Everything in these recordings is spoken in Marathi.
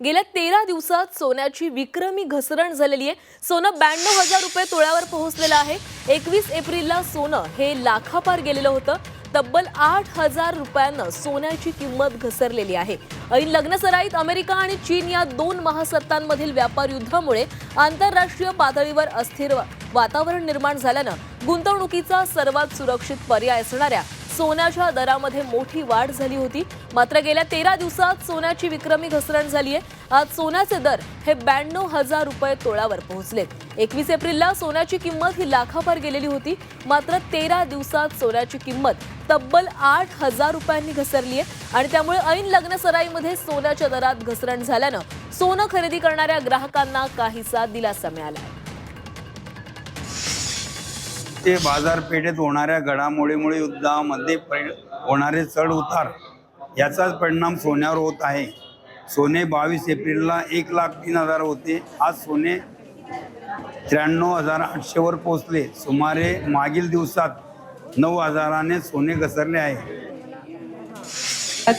गेल्या तेरा दिवसात सोन्याची विक्रमी घसरण झालेली आहे. सोनं ब्याण्णव हजार रुपये तोळ्यावर पोहोचलेलं आहे. एकवीस एप्रिलला सोनं हे लाखापार गेलेलं होतं. तब्बल आठ हजार रुपयांना सोन्याची किंमत घसरलेली आहे. ऐन लग्नसराईत अमेरिका आणि चीन या दोन महासत्तांमधील व्यापार युद्धामुळे आंतरराष्ट्रीय पातळीवर अस्थिर वातावरण निर्माण झाल्यानं गुंतवणुकीचा सर्वात सुरक्षित पर्याय असणाऱ्या सोन्याच्या दरामध्ये मोठी वाढ झाली होती. मात्र गेल्या तेरा दिवसात सोन्याची विक्रमी घसरण झाली आहे. आज सोन्याचे दर हे ब्याण्णव हजार रुपये तोळावर पोहोचलेत एकवीस एप्रिलला सोन्याची किंमत ही लाखापार गेलेली होती. मात्र तेरा दिवसात सोन्याची किंमत तब्बल आठ हजार रुपयांनी घसरली आहे. आणि त्यामुळे ऐन लग्नसराईमध्ये सोन्याच्या दरात घसरण झाल्यानं सोनं खरेदी करणाऱ्या ग्राहकांना काहीसा दिलासा मिळाला आहे. ते बाजारपेठेत होणाऱ्या घडामोडीमुळे युद्धामध्ये होणारे चढ उतार याचाच परिणाम सोन्यावर होत आहे. सोने बावीस एप्रिलला एक लाख तीन हजार होते. आज सोने त्र्याण्णव हजार आठशेवर पोहोचले. सुमारे मागील दिवसात नऊ हजाराने सोने घसरले आहे.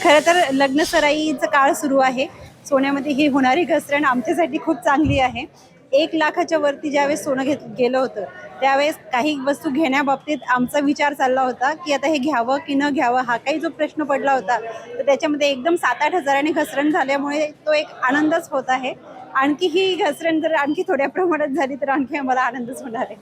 खरं तर लग्नसराईचं काळ सुरू आहे. सोन्यामध्ये ही होणारी घसरण आमच्यासाठी खूप चांगली आहे. एक लाखाच्या वरती ज्यावेळेस सोनं घेत गेलं होतं त्यावेळेस काही वस्तू घेण्याबाबतीत आमचा विचार चालला होता की आता हे घ्यावं की न घ्यावं हा काही जो प्रश्न पडला होता तर त्याच्यामध्ये एकदम सात आठ हजाराने घसरण झाल्यामुळे तो एक आनंदच होत आहे. आणखी ही घसरण जर आणखी थोड्या प्रमाणात झाली तर आणखी आम्हाला आनंदच होणार आहे.